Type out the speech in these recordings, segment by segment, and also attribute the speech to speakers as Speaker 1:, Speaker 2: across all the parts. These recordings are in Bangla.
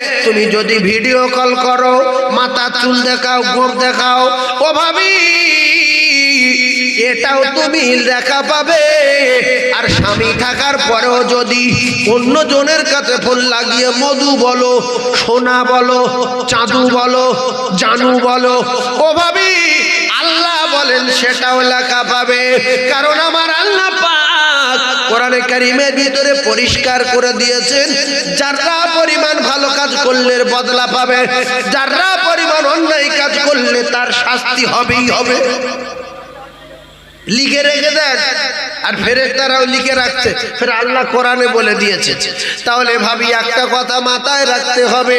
Speaker 1: তুমি যদি ভিডিও কল করো, মাথা, চুল দেখাও, গোপ দেখাও, ও ভাবি, এটাও তুমি দেখা পাবে। আর স্বামী থাকার পরেও যদি অন্য জনের কাছে ফোন লাগিয়ে মধু বলো, সোনা বলো, চাঁদু বলো, জানু বলো, ও ভাবি, আল্লাহ বলেন সেটাও লেখা পাবে। কারণ আমার আল্লাহ কোরআনে কারিমের ভিতরে পরিষ্কার করে দিয়েছেন যারা পরিমাণ ভালো কাজ করলে বদলা পাবে যারা পরিমাণ অন্যায় কাজ করলে তার শাস্তি হবেই হবে। লিখে রেখে দেন, আর ফেরের তারাও লিখে রাখছে, ফের আল্লাহ কোরআনে বলে দিয়েছে। তাহলে ভাবি, একটা কথা মাথায় রাখতে হবে,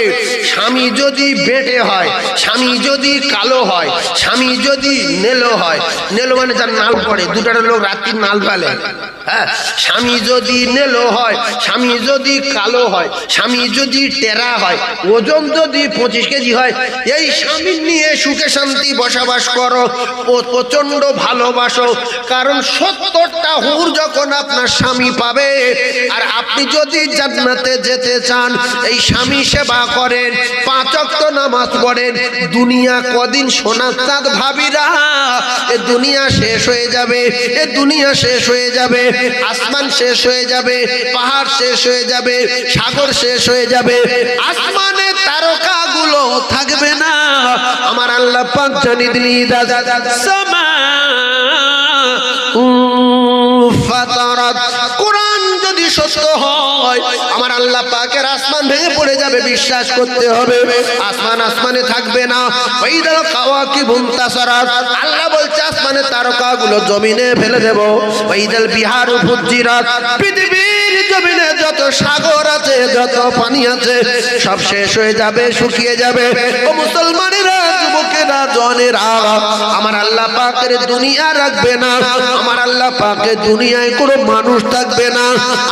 Speaker 1: স্বামী যদি বেটে হয়, স্বামী যদি কালো হয়, স্বামী যদি নেলো হয়, নেলো মানে যার নাল পড়ে, দুটার লোক রাত্রির নাল ফেলে। হ্যাঁ স্বামী যদি নেলো হয়, স্বামী যদি কালো হয়, স্বামী যদি টেরা হয়, ওজন যদি পঁচিশ কেজি হয়, এই স্বামী নিয়ে সুখে শান্তি বসবাস করো, ও প্রচণ্ড ভালোবাসো, কারণ সত্তরটা হুর যখন আপনার স্বামী পাবে, আর আপনি যদি জান্নাতে যেতে চান, এই স্বামী সেবা করেন, পাঁচ অক্ত নামাজ পড়েন, দুনিয়া কদিন সোনার চাঁদ ভাবিরা, এ দুনিয়া শেষ হয়ে যাবে, এ দুনিয়া শেষ হয়ে যাবে আসমান শেষ হয়ে যাবে, পাহাড় শেষ হয়ে যাবে, সাগর শেষ হয়ে যাবে, আসমানে তারকাগুলো থাকবে না। আমার আল্লাহ পাক দিলি দাদা দাদা সত্য হয়। আমার আল্লাহ পাকের আসমান ভেঙে পড়ে যাবে, বিশ্বাস করতে হবে। আসমান আসমানে থাকবে না। ওইদাল খাওয়া কি বুনতাসারাত আল্লাহ বলছে, আসমানে তারকাগুলো জমিনে ফেলে দেব। ওইদাল বিহার ফুজিরাত পৃথিবীর জমিনে যত সাগর আছে, যত পানি আছে, সব শেষ হয়ে যাবে, শুকিয়ে যাবে। ও মুসলমানেরা যুবকেরা জনেরা আমার আল্লাহ পাকের দুনিয়া রাখবে না। আমার আল্লাহ দুনিয়ায় কোনো মানুষ থাকবে না।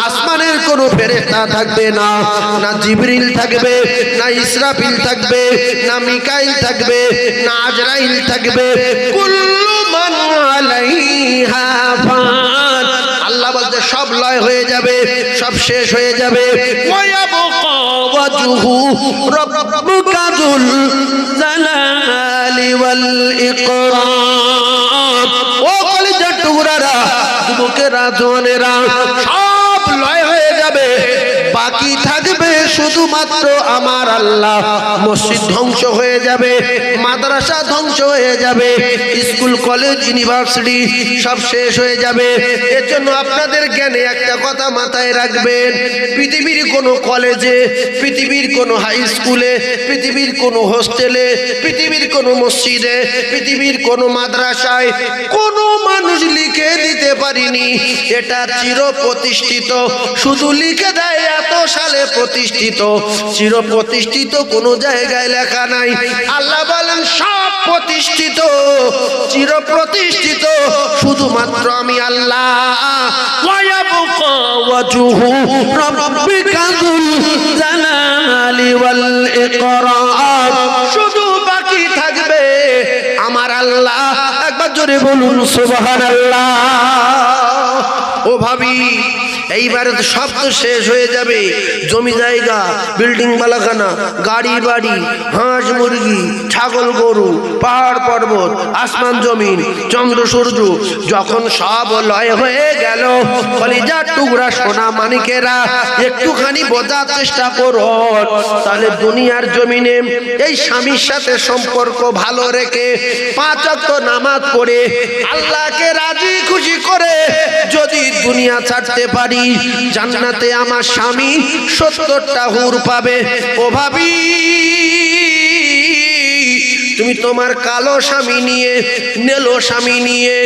Speaker 1: আসমানের কোনো ফেরেস্তা থাকবে না। না জিবরিল থাকবে, না ইসরাফিল থাকবে, না মিকাইল থাকবে, না আজরাইল থাকবে। আল্লাহ বলতে সব লয় হয়ে যাবে, সব শেষ হয়ে যাবে। জওয়ানেরা সব লয় হয়ে যাবে। বাকি থাকবে শুধুমাত্র আমার আল্লাহ মসজিদ ধ্বংস হয়ে যাবে, মাদ্রাসা ধ্বংস হয়ে যাবে, স্কুল, কলেজ, ইউনিভার্সিটি সব শেষ হয়ে যাবে। এর জন্য আপনাদের জ্ঞানে একটা কথা মাথায় রাখবেন, পৃথিবীর কোনো কলেজে, পৃথিবীর কোনো হাই স্কুলে, পৃথিবীর কোনো হোস্টেলে, পৃথিবীর কোনো মসজিদে, পৃথিবীর কোনো মাদ্রাসায় কোনো মানুষ লিখে দিতে পারিনি। এটা চির প্রতিষ্ঠিত শুধু লিখে দেয় এত সালে প্রতিষ্ঠিত। চির প্রতিষ্ঠিত কোনো জায়গায় লেখা নাই। আল্লাহ বলেন, সব প্রতিষ্ঠিত চির প্রতিষ্ঠিত শুধুমাত্র আমি আল্লাহ। শুধু বাকি থাকবে আমার আল্লাহ। একবার জোরে বলুন আল্লাহ ও ভাবি এইবারে তো সব তো শেষ হয়ে যাবে। জমি জায়গা, বিল্ডিং বালাখানা, গাড়ি বাড়ি, হাঁস মুরগি, ছাগল গরু, পাহাড় পর্বত, আসমান জমিন, চন্দ্র সূর্য, যখন সব লয় হয়ে গেল কলিজার টুকরা সোনা মানিকেরা, একটুখানি বোঝার চেষ্টা করো। তাহলে দুনিয়ার জমিনে এই স্বামীর সাথে সম্পর্ক ভালো রেখে পাঁচ নামাজ পড়ে আল্লাহকে রাজি খুশি করে যদি দুনিয়া ছাড়তে পারি জান্নাতে আমার স্বামী সত্তরটা হুর পাবে। ও ভাবি, তুমি তোমার কালো স্বামী নিয়ে, নেলো স্বামী নিয়ে,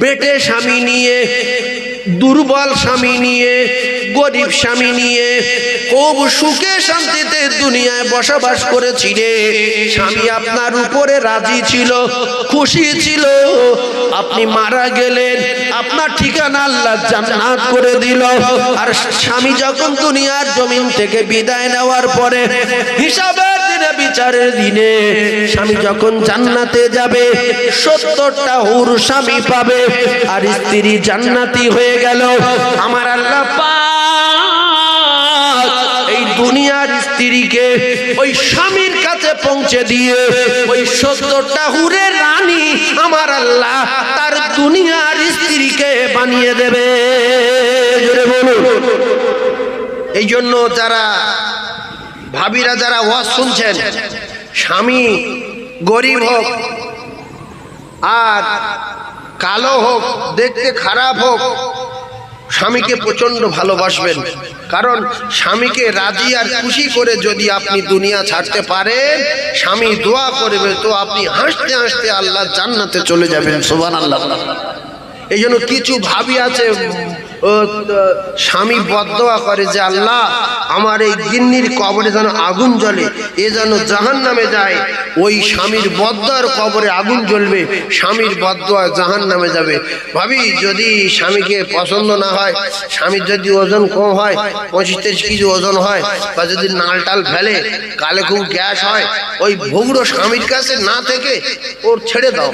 Speaker 1: বেটে স্বামী নিয়ে, দুর্বল স্বামী নিয়ে, গরিব স্বামী নিয়ে খুব সুখে শান্তিতে দুনিয়ায় বসবাস করেছি রে। স্বামী আপনার উপরে রাজি ছিল, খুশি ছিল। আপনি মারা গেলেন, আপনার ঠিকানা আল্লাহ জান্নাত করে দিল। আর স্বামী যখন দুনিয়ার জমিন থেকে বিদায় নেওয়ার পরে, হিসাবের দিনে, বিচারের দিনে, স্বামী যখন জান্নাতে যাবে, সত্তরটা হুর স্বামী পাবে, আর স্ত্রী জান্নাতি হয়ে গেল। আমার আল্লাহ এই দুনিয়ার স্ত্রীকে ওই স্বামীর কাছে পৌঁছে দিয়ে ওই সত্তরটা হুরে রানী আমার আল্লাহ তার দুনিয়ার স্ত্রীকে বানিয়ে দেবে। এই জন্য যারা ভাবিরা যারা ওয়াজ শুনছেন, স্বামী গরিব হোক আর কালো হোক, দেখতে খারাপ হোক স্বামীকে প্রচণ্ড ভালোবাসবেন। কারণ স্বামীকে রাজি আর খুশি করে যদি আপনি দুনিয়া ছাড়তে পারেন, স্বামী দোয়া করবে তো আপনি হাসতে হাসতে আল্লাহ জান্নাতে চলে যাবেন সোবান আল্লাহ এই জন্য কিছু ভাবি আছে স্বামী বদোয়া করে যে আল্লাহ, আমার এই গিন্নির কবরে যেন আগুন জ্বলে, এ যেন জাহান নামে যায়, ওই স্বামীর বদোয়ার কবরে আগুন জ্বলবে, স্বামীর বদোয়া জাহান নামে যাবে। ভাবি, যদি স্বামীকে পছন্দ না হয়, স্বামীর যদি ওজন কম হয়, পঁচিশ তিরিশ কেজি ওজন হয়, বা যদি নাল টাল ফেলে, কালে খুব গ্যাস হয়, ওই ভুগড়ো স্বামীর কাছে না থেকে ওর ছেড়ে দাও।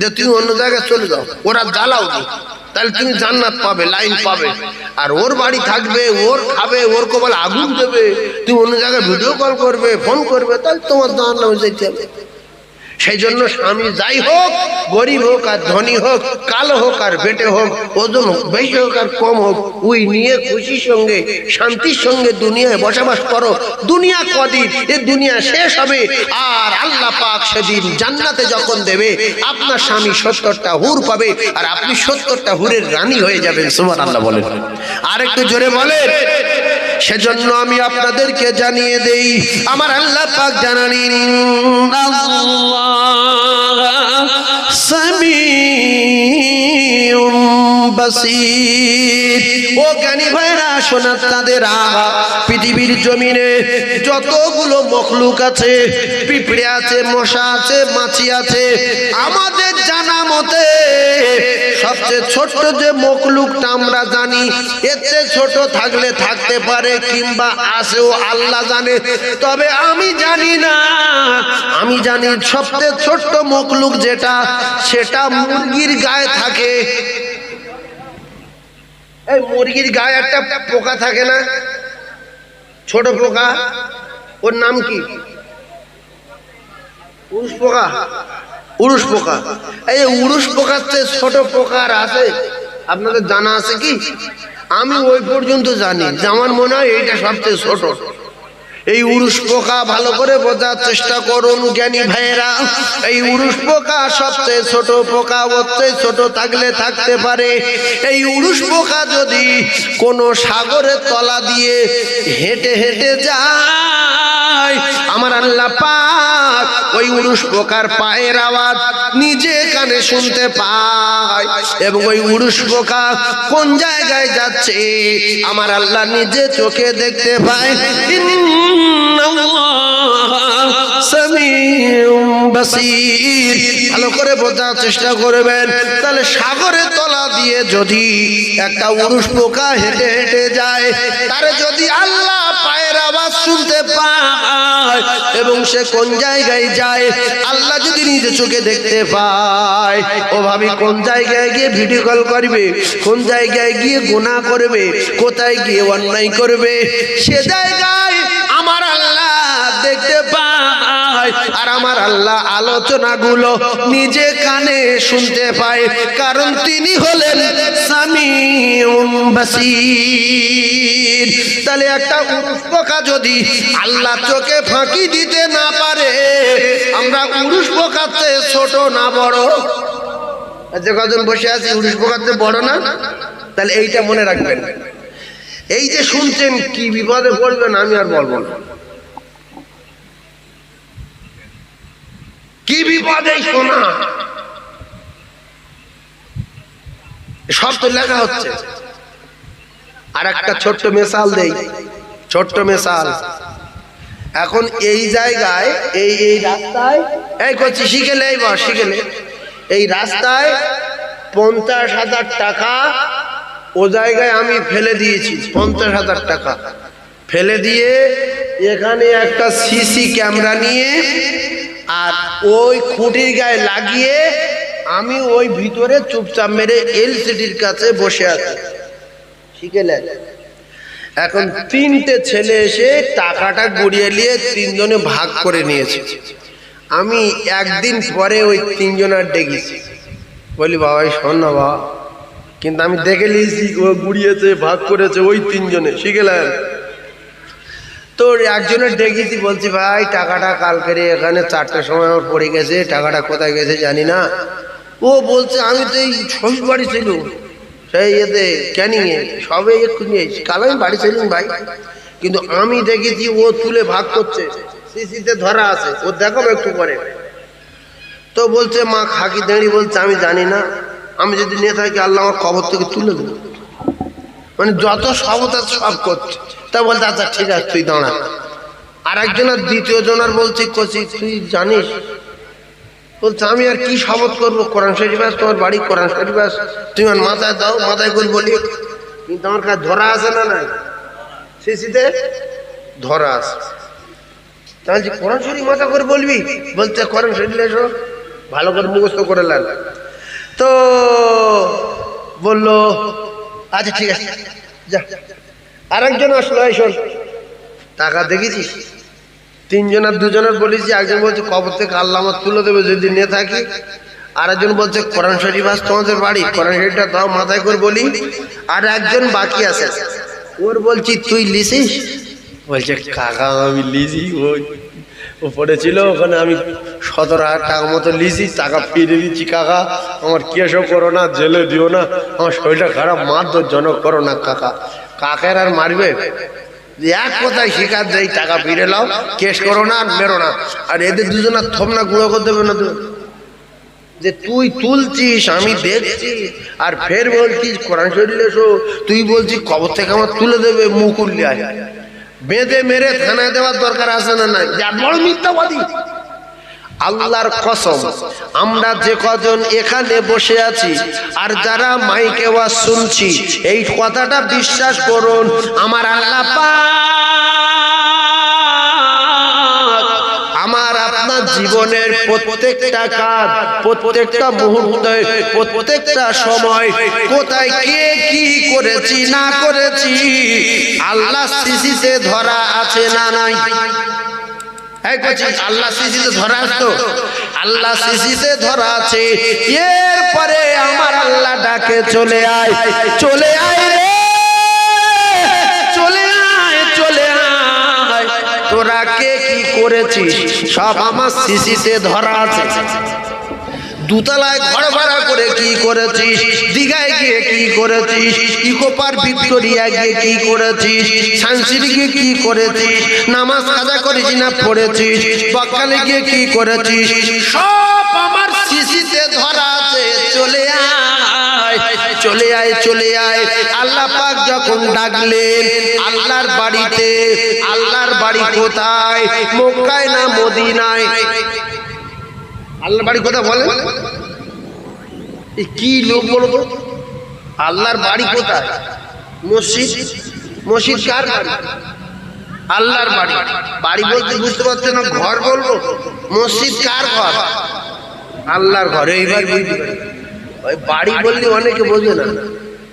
Speaker 1: যে তুমি অন্য জায়গায় চলে যাও, ওরা জ্বালাও দাও তাহলে তুমি জান্নাত পাবে, লাইন পাবে। আর ওর বাড়ি থাকবে, ওর খাবে, ওর কপাল আগুন দেবে। তুমি অন্য জায়গায় ভিডিও কল করবে ফোন করবে, তাহলে তোমার জাহান্নামে যেতে হবে। সেই জন্য স্বামী যাই হোক, গরিব হোক আর ধনী হোক, কালো হোক আর বেটে হোক, ওজন হোক, বেশি হোক আর কম হোক, উই নিয়ে খুশির সঙ্গে, শান্তির সঙ্গে দুনিয়ায় বসবাস করো। দুনিয়া কদিন, এ দুনিয়া শেষ হবে। আর আল্লাহ পাক সেদিন জান্নাতে যখন দেবে, আপনার স্বামী সত্তরটা হুর পাবে, আর আপনি সত্তরটা হুরের রানী হয়ে যাবেন সুমান আল্লাহ বলেন। আর একটু জোরে বলেন, সেজন্য আমি আপনাদেরকে জানিয়ে দেই, আমার আল্লাহ পাক জানানি ও জ্ঞানী ভাইরা শোনা তাদের পৃথিবীর জমিনে যতগুলো মখলুক আছে, পিঁপড়ে আছে, মশা আছে, মাছি আছে, আমাদের জানা মতে সবচেয়ে ছোট্ট যে মখলুকটা আমরা জানি, এর চেয়ে ছোট থাকলে থাকতে পারে কিংবা আসেও আল্লাহ জানে। তবে আমি জানি না, আমি জানি সবচেয়ে ছোট্ট মখলুক যেটা, সেটা মুরগির গায়ে থাকে। এই মুরগির গায়ে একটা পোকা থাকে না? ছোট পোকা? ওর নাম কি? উরুষ পোকা? উরুষ পোকা। এই উরুষ পোকার চেয়ে ছোট পোকার আছে, আপনাদের জানা আছে কি? আমি ওই পর্যন্ত জানি, যে আমার মনে হয় এইটা সবচেয়ে ছোট। এই উড়ুস পোকা ভালো করে বোঝার চেষ্টা করুন, জ্ঞানী ভাইয়েরা। এই উড়ুস পোকা সবচেয়ে ছোট পোকা ওর চেয়ে ছোট থাকলে থাকতে পারে। এই উড়ুস পোকা যদি কোনো সাগরের তলা দিয়ে হেঁটে হেঁটে যায়, আমার আল্লাহ পাক ওই উড়ুস পোকার পায়ের আওয়াজ নিজে কানে শুনতে পায়। এবং ওই উড়ুস পোকা কোন জায়গায় যাচ্ছে, আমার আল্লাহ নিজে চোখে দেখতে পায়। চেষ্টা করবেন। তাহলে সাগরের তলা দিয়ে যদি একটা হেঁটে হেঁটে যায় যদি আল্লাহ পায়ের আওয়াজ শুনতে পায় এবং সে কোন জায়গায় যায়, আল্লাহ যদি নিজে চোখে দেখতে পায়, ও ভাবি কোন জায়গায় গিয়ে ভিডিও কল করবে, কোন জায়গায় গিয়ে গুনাহ করবে, কোথায় গিয়ে অন্যায় করবে, সে আল্লাহ দেখতে পায়। আর আমার আল্লাহ আলোচনাগুলো নিজে কানে শুনতে পায়। কারণ তিনি হলেন বাসির। তাহলে একটা পোকা যদি আল্লাহ চোখে ফাঁকি দিতে না পারে, আমরা উরুষ পোকাতে ছোট না বড়? যে কজন বসে আছি? উরুষ পোকাতে বড় না? তাহলে এইটা মনে রাখবেন। এই যে শুনছেন, কি বিপদে পড়বেন আমি আর বলব না। কি বিপদে শোনা? সব তো লেখা হচ্ছে। আর একটা ছোট্ট মেশাল দেই, ছোট্ট মেশাল। এখন এই জায়গায়, এই এই রাস্তায়, এই করছি শিখেলে এই বস শিখেলে এই রাস্তায় পঞ্চাশ হাজার টাকা, ও জায়গায় আমি ফেলে দিয়েছি, পঞ্চাশ হাজার টাকা। ফেলে দিয়ে এখানে একটা সিসি ক্যামেরা নিয়ে আর ওই খুঁটির গায়ে লাগিয়ে আমি ওই ভিতরে চুপচাপ মেরে এলসিডির কাছে বসে আছি। শিখে নেন এখন তিনটে ছেলে এসে টাকাটা গড়িয়ে নিয়ে তিনজনে ভাগ করে নিয়েছে। আমি একদিন পরে ওই তিনজনের ডেকেছি বলি বাবা শোন না বাবা কিন্তু আমি দেখে নিয়েছি, ও গুড়িয়েছে, ভাগ করেছে ওই তিনজনে। শিখেলেন তোর একজনের ডেকেছি বলছি, ভাই, টাকাটা কালকে রে, এখানে চারটার সময় আমার পড়ে গেছে, টাকাটা কোথায় গেছে জানি না। ও বলছে, আমি তো এই শ্বশুর বাড়ি ছিল, সেই এতে ক্যানিংয়ে সবে এক্ষুনি কাল আমি বাড়ি ছিলাম, ভাই। কিন্তু আমি দেখেছি ও তুলে ভাগ করছে সিসিতে ধরা আছে, ও দেখাবো একটু পরে। তো বলছে, মা খাকি দাঁড়ি বলছে, আমি জানি না, আমি যদি নিয়ে আল্লাহ আমার কবর থেকে তুলে দেবো। মানে যত সবতা সব করছে। তা বলতে আচ্ছা ঠিক আছে, তুই দাঁড়া। আর একজনের দ্বিতীয় জনের বলছি, কচি, তুই জানিস? বলছে, আমি আর কি শপথ করব? কোরআন শরীফ আস তোমার বাড়ি কোরআন শরীফ আস তুমি আমার মাথায় দাও, মাথায় করে বলি। কিন্তু আমার কাছে ধরা আছে না নাই? সিসিতে ধরা আছে। তাহলে কোরআন শরীফ মাথা করে বলবি? বলছে, কোরআন শরীফ এসো ভালো করে মুখস্থ করে লাল তো বলল আচ্ছা ঠিক আছে। যা। আরেকজন আসলো এই শোন। টাকা দেখেছিস? তিনজনের দুজনের বলেছি একজন বলছে কবর থেকে আল্লাহ আমার তুলে দেবে যদি নিয়ে থাকি। আর একজন বলছে কোরআন শরীফ আস তোমাদের বাড়ি। কোরআন শরীফটা দাও মাথায় করে বলি। আর একজন বাকি আছে। ওর বলছি তুই লিসিস বলছে কাকা আমি লিজি ওই ওপরে ছিল, ওখানে আমি সতেরো হাজার টাকা মতো লিজি টাকা ফিরে দিচ্ছি, কাকা। আমার কেসও করো না, জেলে দিও না, আমার শরীরটা খারাপ, মারধরজনক করো না, কাকা। কাকের আর মারবে? এক কথায় শিকার দেয় টাকা ফিরে লাও কেস করো না আর বেরো না। আর এদের দুজনের থম না গুঁড়ো করে দেবে না যে তুই তুলছিস, আমি দেখছি। আর ফের বলছিস, কোরআন শরীর এসো, তুই বলছিস, কবর থেকে আমার তুলে দেবে মুকুল্লি আয়। বেঁধে মেরে থানায় দেওয়ার দরকার আছে না নাই? বড় মিথ্যাবাদী। আল্লাহর কসম আমরা যে কজন এখানে বসে আছি আর যারা মাইকে ওয়াজ শুনছি এই কথাটা বিশ্বাস করুন আমার আল্লাহ পাক জীবনের প্রত্যেকটা কাজ, প্রত্যেকটা প্রত্যেকটা সময় কোথায় কে কি করেছি, না করেছি, আল্লাহ ধরা আছে না নাই? এরপরে আমার আল্লাহ ডাকে, চলে আয় চলে আয় রে। তোরা কে কি করেছিস? সব আমার সিসিতে ধরা আছে। দুতলায় ঘর ভাড়া করে কি করেছিস? দীঘায় গিয়ে কি করেছিস? ইকো পার ভিক্টোরিয়া গিয়ে কি করেছিস? সানসিরি গিয়ে কি করেছিস? নামাজ কাজা করেছিস না পড়েছিস? বকালে গিয়ে কি করেছিস? সব আমার শিশিতে ধরা আছে, চলে আয়। চলে আয় চলে আয়। আল্লাহ পাক যখন ডাকলেন, আল্লাহর বাড়িতে, আল্লাহর বাড়ি কোথায়? মক্কায় না মদিনায়? আল্লাহর বাড়ি কোথায় বলেন? কি লোক বলব আল্লাহর বাড়ি কোথায়? মসজিদ? মসজিদ কার বাড়ি? আল্লাহর বাড়ি। বাড়ি বলতে বুঝতে পারছেন না, ঘর বলব? মসজিদ কার ঘর? আল্লাহর ঘর। এইবার বুঝতে ওই বাড়ি বললে অনেকে বোঝে না।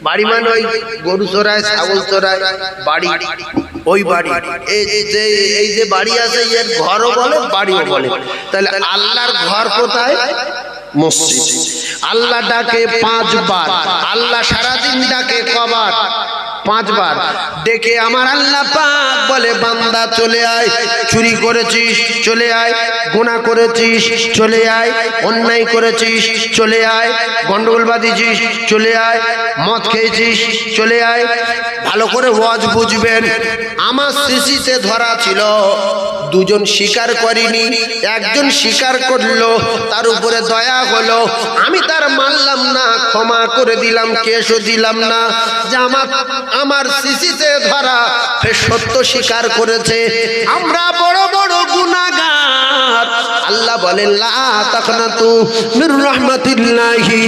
Speaker 1: বাড়ি মানে ওই গরু চড়ায়, ছাগল চড়ায়, বাড়ি। ওই বাড়ি। এই যে বাড়ি আছে, এর ঘরও বলে, বাড়িও বলে। তাহলে আল্লাহর ঘর কোথায়? মসজিদ। আল্লাহ ডাকে পাঁচবার। আল্লাহ সারাদিন ডাকে কবার। পাঁচবার। ডেকে আমার আল্লাহ পাক বলে, বান্দা, চলে আয়। চুরি করেছিস, চলে আয়। গুণা করেছিস, চলে আয়। অন্যায় করেছিস, চলে আয়। গন্ডগোল বাঁধিছিস, চলে আয়। মদ খেয়েছিস, চলে আয়। ভালো করে ওয়াজ বুঝবেন। আমার শিশিতে ধরা ছিল, দুজন স্বীকার করিনি, একজন স্বীকার করল, তার উপরে দয়া হলো। আমি তার মানলাম না, ক্ষমা করে দিলাম, কেসও দিলাম না। যে আমার আমার শিশিতে ধরা ফের সত্য স্বীকার করেছে। আমরা বড় বড় গুনাহগার। আল্লাহ বলেন লা তাকনাতু মির রাহমাতিল্লাহি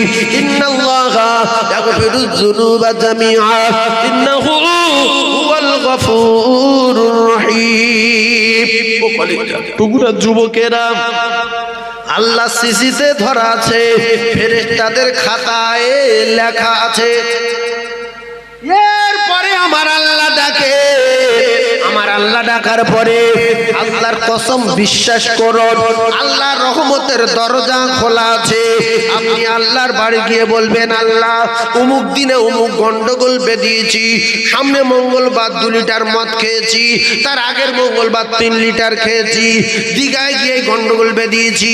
Speaker 1: ইন্নাল্লাহা ইয়াগফিরুয যুনুবা জামিআ ইন্নাহু হুয়াল গফুরুর রহিম। ও কলিজা টুকুরা যুবকেরা আল্লাহ সিসিতে ধরা আছে ফেরেশতাদের খাতায় লেখা আছে। এরপরে আমার আল্লাহ ডাকে। আমার আল্লাহ ডাকার পরে আল্লাহর কসম বিশ্বাস করুন, আল্লাহর রহমতের দরজা খোলা আছে। আপনি আল্লাহর বাড়ি গিয়ে বলবেন, আল্লাহ অমুক দিনে অমুক গন্ডগোল বেঁধিয়েছি সামনে মঙ্গলবার দু লিটার মদ খেয়েছি, তার আগের মঙ্গলবার তিন লিটার খেয়েছি, দীঘায় গিয়ে গন্ডগোল বেঁধিয়েছি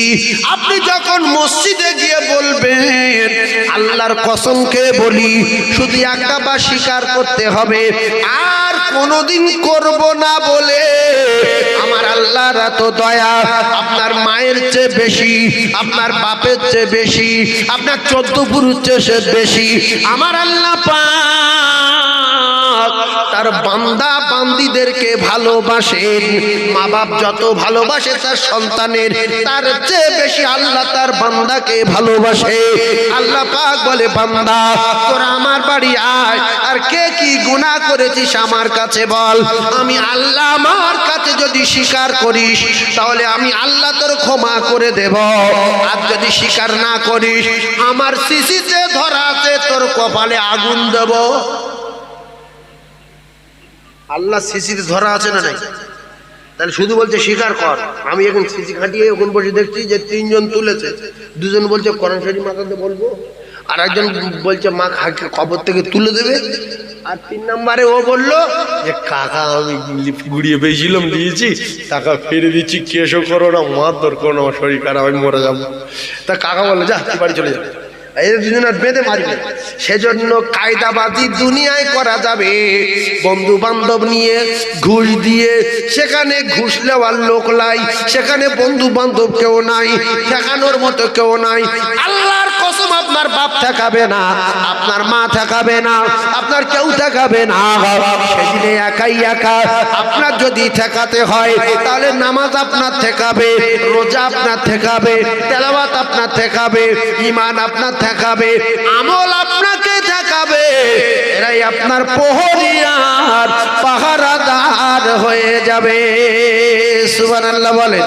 Speaker 1: আপনি যখন মসজিদে গিয়ে বলবেন, আল্লাহর কসমকে বলি, শুধু একটা বা স্বীকার করতে হবে, আর কোনোদিন করব না বলে। আমার আল্লাহর এত দয়া, আপনার মায়ের চেয়ে বেশি, আপনার বাপের চেয়ে বেশি, আপনার চোদ্দ পুরুষ চেয়ে বেশি। আমার আল্লাহ পাক তার বান্দা বান্দিদেরকে ভালোবাসেন মা বাপ যত ভালোবাসে তার সন্তানের, তার চেয়ে বেশি আল্লাহ তার বান্দাকে ভালোবাসে। আল্লাহ পাক বলে, বান্দা, তোরা আমার বাড়ি আয়। আর কে কি গুনাহ করেছিস আমার কাছে বল। আমি আল্লাহ আমার কাছে যদি স্বীকার করিস, তাহলে আমি আল্লাহ তোর ক্ষমা করে দেব। আর যদি স্বীকার না করিস, আমার শিশিতে ধরা আছে তোর কপালে আগুন দেব। আল্লাহ শিশিতে ধরা আছে না নাই? তাহলে শুধু বলছে স্বীকার কর। আমি এখন সিসি খাটিয়ে ওখানে বসে দেখছি যে তিনজন তুলেছে। দুজন বলছে, কোরআন শরীফ মাথাতে বলব? আর একজন বলছে, মা খাকে কবর থেকে তুলে দেবে? আর তিন নম্বরে ও বলল যে, কাকা, আমি গুড়িয়ে পেয়েছিলাম, দিয়েছি। টাকা ফিরে দিচ্ছি, কেসও করো না, মার দর করো না আমার শরীর খারাপ, আমি মরে যাব। তা কাকা বলল, যা বাড়ি চলে যাবে সেজন্য কায়দাবাজি দুনিয়ায় করা যাবে। বন্ধু বান্ধব নিয়ে ঘুষ দিয়ে, সেখানে ঘুষ নেওয়ার লোক নাই, সেখানে বন্ধু বান্ধব কেউ নাই, ঠেকানোর মতো কেউ নাই। আল্লাহর কসম আপনার বাপ ঠেকাবে না, আপনার মা ঠেকাবে না, আপনার কেউ ঠেকাবে না। একাই একা। আপনার যদি ঠেকাতে হয়, তাহলে নামাজ আপনার ঠেকাবে, রোজা আপনার ঠেকাবে আপনার ঠেকাবে ইমান আপনার ঠেকাবে আমল আপনাকে ঠেকাবে। এরাই আপনার প্রহরিয়ার পাহারাদার হয়ে যাবে। সুবহানাল্লাহ বলেন।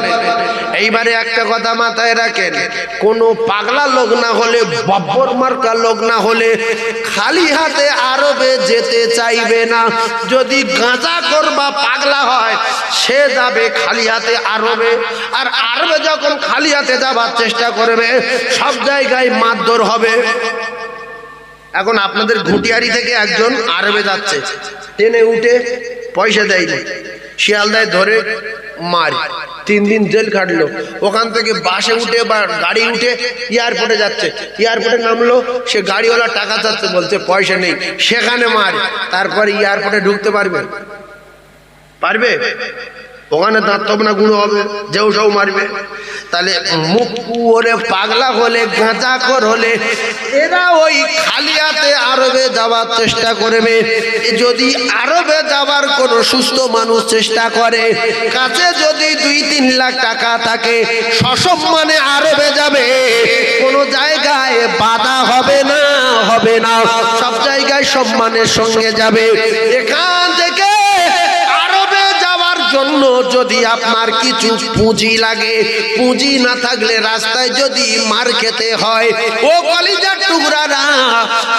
Speaker 1: এইবারে একটা কথা মাথায় রাখেন, কোনো পাগলা লোক না হলে, বব্বর মার্কা লোক না হলে খালি হাতে আরবে যেতে চাইবে না। যদি গাঁজা করবা পাগলা হয়, সে যাবে খালি হাতে আরবে। আর আরবে যখন খালি হাতে যাবার চেষ্টা করবে, সব জায়গায় মারধর হবে। এখন আপনাদের ঘুটিয়ারি থেকে একজন আরবে যাচ্ছে। ট্রেনে উঠে পয়সা দেয়নি। শিয়ালদায় ধরে মার। তিন দিন জেল কাটলো ওখান থেকে বাসে উঠে বা গাড়ি উঠে এয়ারপোর্টে যাচ্ছে। এয়ারপোর্টে নামলো, সে গাড়িওয়ালা টাকা চাচ্ছে, বলছে, পয়সা নেই। সেখানে মার। তারপরে এয়ারপোর্টে ঢুকতে পারবে? পারবে? ওখানে দাঁত না গুঁড়ো হবে, যেও সব মারবে। তাহলে মুখ ওরে পাগলা হলে, গাঁজা কর হলে, এরা ওই খালিয়াতে আরবে যাওয়ার চেষ্টা করবে। যদি আরবে যাওয়ার কোনো সুস্থ মানুষ চেষ্টা করে, কাছে যদি দুই তিন লাখ টাকা থাকে, সসম্মানে আরবে যাবে। কোনো জায়গায় বাধা হবে না হবে না। সব জায়গায় সম্মানের সঙ্গে যাবে। এখান জন্য যদি আপনার কিছু পুঁজি লাগে, পুঁজি না থাকলে রাস্তায় যদি মার খেতে হয়, ও কলিজার টুকরারা,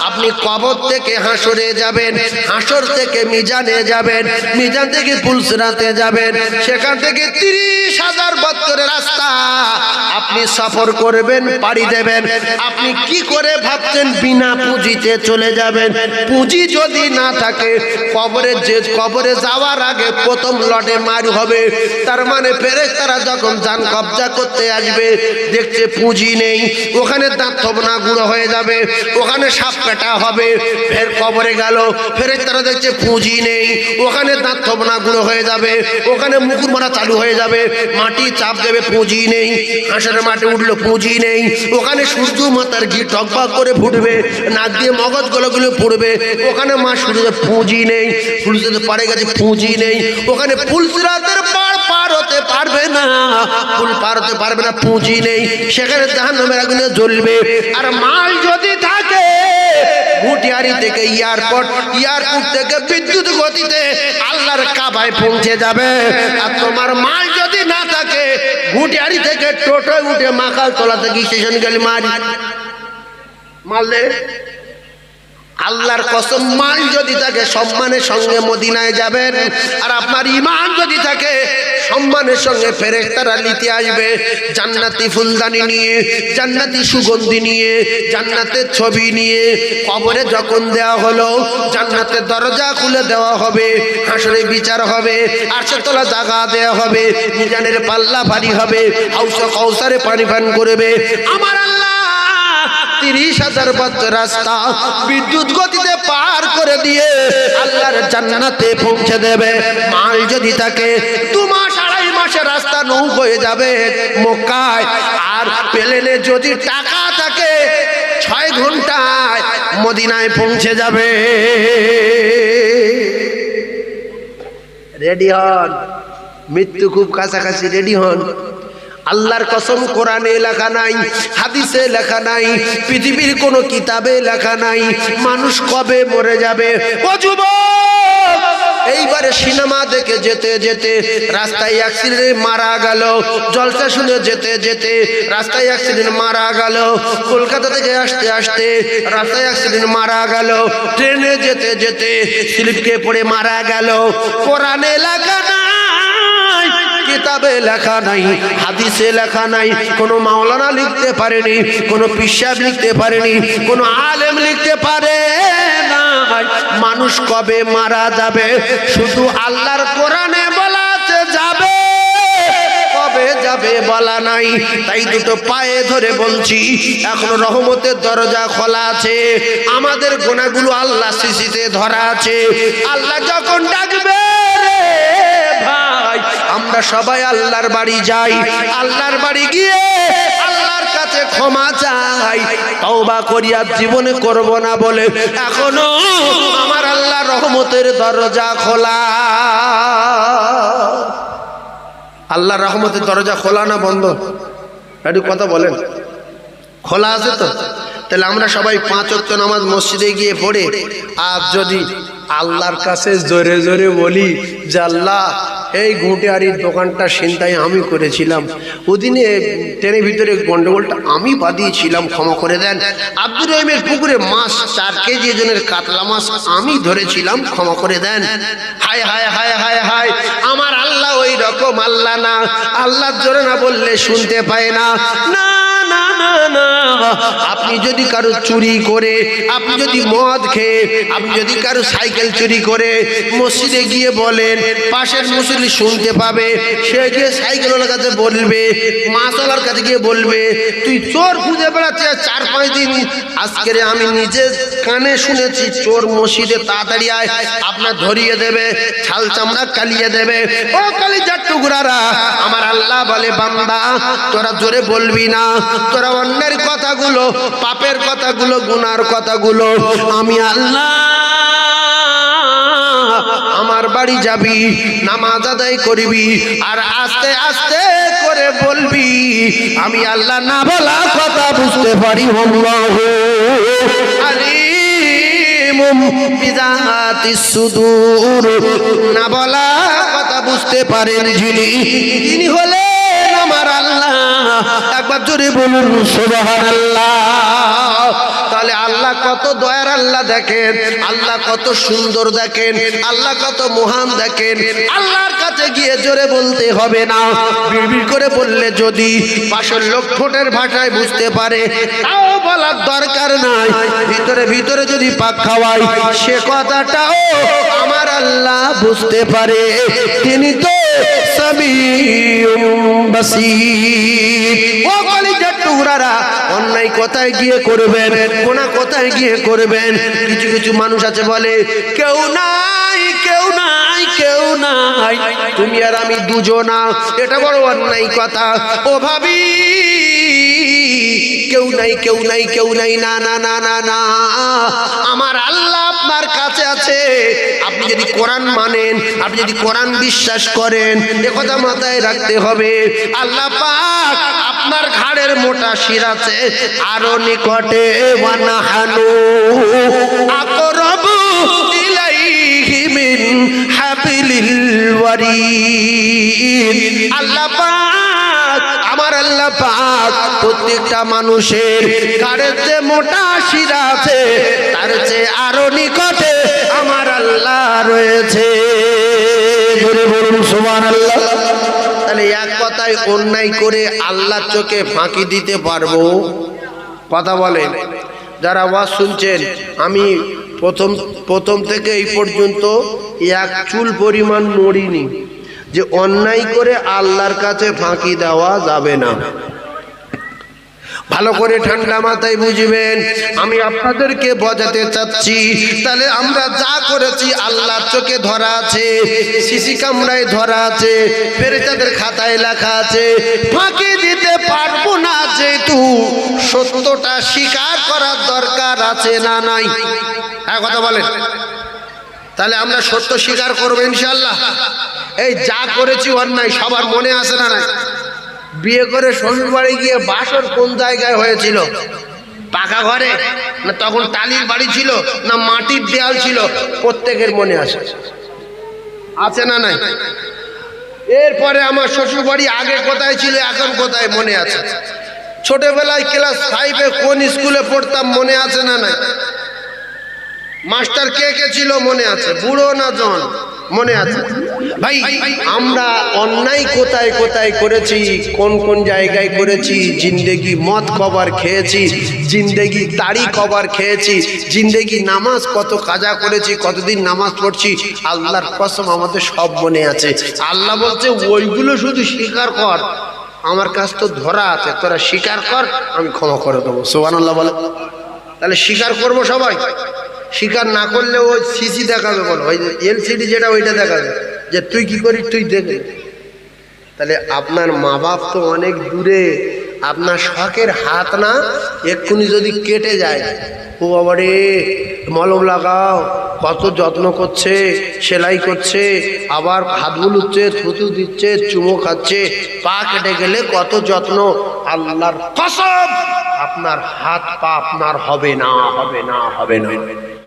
Speaker 1: আপনি কবর থেকে হাসরে যাবেন, হাসর থেকে মিজানে যাবেন, মিজান থেকে পুলসরাতে যাবেন, সেখান থেকে তিরিশ হাজার বছরের রাস্তা আপনি সফর করবেন, পাড়ি দেবেন। আপনি কি করে ভাবছেন বিনা পুঁজিতে চলে যাবেন? পুঁজি যদি না থাকে, কবরে যে কবরে যাওয়ার আগে প্রথম লটে মার হবে। তার মানে ফেরে তারা যখন যান কবজা করতে আসবে, দেখছে পুঁজি নেই। ওখানে দাঁত থবনা গুঁড়ো হয়ে যাবে, ওখানে সাপ কাটা হবে। ফের কবরে গেল ফেরে তারা দেখছে পুঁজি নেই। ওখানে দাঁত থবনা গুঁড়ো হয়ে যাবে, ওখানে মুকুর মারা চালু হয়ে যাবে। মাটি চাপ দেবে, পুঁজি নেই। হাঁসের মাটি উঠল, পুঁজি নেই। ওখানে সূর্য মাতার ঘি টকবাক করে ফুটবে, নাক দিয়ে মগজ গলাগুলো পড়বে। ওখানে মা সূর্য পুঁজি নেই ফুলসিরাতে পাড়ে গেছে পুঁজি নেই। ওখানে ফুলসিরাতের পার পার হতে পারবে না। ফুল পার হতে পারবে না, পুঁজি নেই। সেখানে জাহান্নামের আগুনে জ্বলবে। আর মাল যদি থাকে থেকে এয়ারপোর্ট এয়ারপোর্ট থেকে বিদ্যুৎ গতিতে আল্লাহর কাবায় পৌঁছে যাবে। আর তোমার মাল যদি না থাকে ঘুটিয়ারি থেকে টোটোয় উঠে মাকাল তোলা থেকে স্টেশন গেলে মারি। মাল আল্লাহর কসম, মাল যদি থাকে সম্মানের সঙ্গে মদিনায় যাবেন, আর আপনার ইমান যদি থাকে, সম্মানের সঙ্গে ফেরেশতারা নিতে আসবে। জান্নাতি ফুলদানি নিয়ে, জান্নাতি সুগন্ধি নিয়ে, জান্নাতের ছবি নিয়ে, কবরে যখন দেওয়া হলো, জান্নাতের দরজা খুলে দেওয়া হবে, হাসরে বিচার হবে আরশেতলা জাগা দেওয়া হবে, মিজানের পাল্লা ভারী হবে, হাউস কৌসারে পানি পান করবে। আমার আল্লাহ তিরিশ হাজার বছর রাস্তা বিদ্যুৎ গতিতে পার করে দিয়ে আল্লাহর জান্নাতে পৌঁছে দেবে। মাল যদি থাকে, দু মাস, আড়াই মাসের রাস্তা নৌ হয়ে যাবে মক্কায়। আর পেলেনে যদি টাকা থাকে, ছয় ঘন্টায় মদিনায় পৌঁছে যাবে। রেডি হন। মৃত্যু খুব কাছাকাছি, রেডি হন। আল্লাহর কসম কোরআনে লেখা নাই, হাদিসে লেখা নাই, পৃথিবীর কোনো কিতাবে লেখা নাই, মানুষ কবে মরে যাবে? এইবারে সিনেমা দেখে যেতে যেতে রাস্তায় অ্যাক্সিডেন্ট মারা গেল, জলসা শুনে যেতে যেতে রাস্তায় অ্যাক্সিডেন্ট মারা গেল, কলকাতা থেকে আসতে আসতে রাস্তায় অ্যাক্সিডেন্ট মারা গেল, ট্রেনে যেতে যেতে স্লিপকে পড়ে মারা গেল, কোরআনে কিতাবে লেখা নাই, হাদিসে লেখা নাই, কোনো মাওলানা লিখতে পারেনি, কোনো পিসাব লিখতে পারেনি, কোনো আলেম লিখতে পারে নাই। মানুষ কবে মারা যাবে? শুধু আল্লাহর কোরআনে বলা যাবে। কবে যাবে বলা নাই? তাই দুটো পায়ে ধরে বলছি, এখন রহমতের দরজা খোলা আছে। আমাদের গোনাগুলো আল্লাহ শিশিতে ধরা আছে। আল্লাহ যখন ডাকবে আমরা সবাই আল্লাহর বাড়ি যাই। আল্লাহর বাড়ি গিয়ে আল্লাহর কাছে ক্ষমা চাই। তওবা করিয়া জীবনে করব না বলে এখনও আমার আল্লাহ রহমতের দরজা খোলা। আল্লাহর রহমতের দরজা খোলা না বন্ধ? একটু কথা বলেন। খোলা আছে তো? তাহলে আমরা সবাই পাঁচ নামাজ মসজিদে গিয়ে পড়ে। আর যদি আল্লাহর কাছে জোরে জোরে বলি যে, আল্লাহ এই ঘুঁটিয়ারির দোকানটা সিনতাই আমি করেছিলাম। ওদিনে ট্রেনের ভিতরে গন্ডগোলটা আমি বাদিয়েছিলাম ক্ষমা করে দেন। আব্দুর রহিমের পুকুরে মাছ, চার কেজি ওজনের কাতলা মাছ আমি ধরেছিলাম, ক্ষমা করে দেন। হায় হায় হায় হায় হায় আমার আল্লাহ ওই রকম আল্লাহ না। আল্লাহর জোরে না বললে শুনতে পায় না। না না আপনি যদি কারও চুরি করে, আপনি যদি মদ খেয়ে, আপনি যদি কারও সাইকেল চুরি করে মসজিদে গিয়ে বলেন, পাশের মুসলি শুনতে পাবে, সে গিয়ে সাইকেলের কাছে বলবে মাসলার কাছে গিয়ে বলবে, তুই চোর খুঁজে বেড়াচ্ছিস চার পাঁচ দিন। আজকের আমি নিজে কানে শুনেছি, চোর মসজিদে তাড়াতাড়ি আয়, আপনার ধরিয়ে দেবে, ছাল চামড়া কালিয়ে দেবে। ও কালি টুকরারা, আমার আল্লাহ বলে, বান্দা, তোরা জোরে বলবি না, তোরা অন্যের কথাগুলো, পাপের কথাগুলো, গুনার কথাগুলো, আমি আল্লাহ আমার বাড়ি যাবি, নামাজ আদায় করবি, আর আস্তে আস্তে করে বলবি, আমি আল্লাহ না বলা কথা বুঝতে পারি না বলা কথা বুঝতে পারেন যিনি তিনি একবার জোরে বলুন, সুবহানাল্লাহ। তাহলে আল্লাহ কত দয়ার আল্লাহ দেখেন, আল্লাহ কত সুন্দর দেখেন, আল্লাহ কত মহান দেখেন। আল্লাহর কাছে গিয়ে জোরে বলতে হবে না। করে বললে যদি পাশের লোক ঠোঁটের ভাষায় বুঝতে পারে, তাও বলার দরকার নাই। ভিতরে ভিতরে যদি পাক খাওয়াই সে কথাটাও আমার আল্লাহ বুঝতে পারে। তিনি তো কিছু কিছু মানুষ আছে বলে, কেউ নাই কেউ নাই কেউ নাই। তুমি আর আমি দুজনা, এটা বড় অন্যায় কথা। ও ভাবি, কেউ নাই কেউ নাই কেউ নাই, না না না না না। আমার আল্লাহ আপনার কাছে আছে। আপনি যদি কোরআন মানেন, আপনি যদি কোরআন বিশ্বাস করেন, এ কথা মাথায় রাখতে হবে। আল্লাহ পাক আপনার ঘাড়ের মোটা শির আছে, আরও নিকটে ওয়ানাহানু আকরাবু ইলাইহি মিন হাবিলিল ওয়ারিদ। আল্লাহ পাক আল্লাহ পাক প্রত্যেকটা মানুষের কারের যে মোটা শিরা আছে, তার চেয়ে আরও নিকটে আমার আল্লাহ রয়েছে। জোরে বলুন সুবহান আল্লাহ তাহলে এক কথায় অন্যায় করে আল্লাহর চোখে ফাঁকি দিতে পারব? কথা বলেন। যারা ওয়াজ শুনছেন, আমি প্রথম প্রথম থেকে এই পর্যন্ত এক চুল পরিমাণ নড়িনি যে অন্যায় করে আল্লাহর কাছে ফাঁকি দেওয়া যাবে না। ভালো করে ঠান্ডা মাথায় বুঝবেন, আমি আপনাদেরকে বোঝাতে চাচ্ছি, তাহলে আমরা যা করেছি আল্লাহর চোখে ধরা আছে, সিসি কামরায় ধরা আছে ফেরেতাদের খাতায় লেখা আছে, ফাঁকি দিতে পারব না যেহেতু সত্যটা স্বীকার করার দরকার আছে না নাই। হ্যাঁ কথা বলেন। তাহলে আমরা সত্য স্বীকার করব ইনশাল্লাহ এই যা করেছি অন্যায়, সবার মনে আছে না নাই। বিয়ে করে শ্বশুর বাড়ি গিয়ে বাসর কোন জায়গায় হয়েছিল? পাকা ঘরে? না তখন টালির বাড়ি ছিল? না মাটির দেয়াল ছিল? প্রত্যেকের মনে আছে আছে না নাই? এরপরে আমার শ্বশুর বাড়ি আগে কোথায় ছিল, এখন কোথায় মনে আছে? ছোটবেলায় ক্লাস ফাইভে কোন স্কুলে পড়তাম, মনে আছে না নাই? মাস্টার কে কে ছিল মনে আছে? বুড়ো না জন? মনে আছে? ভাই আমরা অন্যায় কোথায় কোথায় করেছি কোন কোন জায়গায় করেছি জিন্দেগি মদ কবার খেয়েছি জিন্দেগি তাড়ি কবার খেয়েছি জিন্দেগি নামাজ কত কাজা করেছি কতদিন নামাজ পড়ছি আল্লাহর কসম আমাদের সব মনে আছে। আল্লাহ বলছে ওইগুলো শুধু স্বীকার কর। আমার কাছ তো ধরা আছে তোরা স্বীকার কর আমি ক্ষমা করে দেবো। সোহান আল্লাহ বলে। তাহলে স্বীকার করব সবাই? স্বীকার না করলে ওই সিসি দেখাবে বলো, ওই এলসিডি যেটা ওইটা দেখাবে, যে তুই কি করিস, তুই দেখে তাহলে আপনার মা বাপ তো অনেক দূরে, আপনার শখের হাত না, এক্ষুনি যদি কেটে যায়, ও বাবা রে, মলম লাগাও, কত যত্ন করছে, সেলাই করছে, আবার হাত বুলুচ্ছে, থুতু দিচ্ছে, চুমো খাচ্ছে, পা কেটে গেলে কত যত্ন, আল্লাহর কসম, আপনার হাত পা আপনার হবে না হবে না হবে না।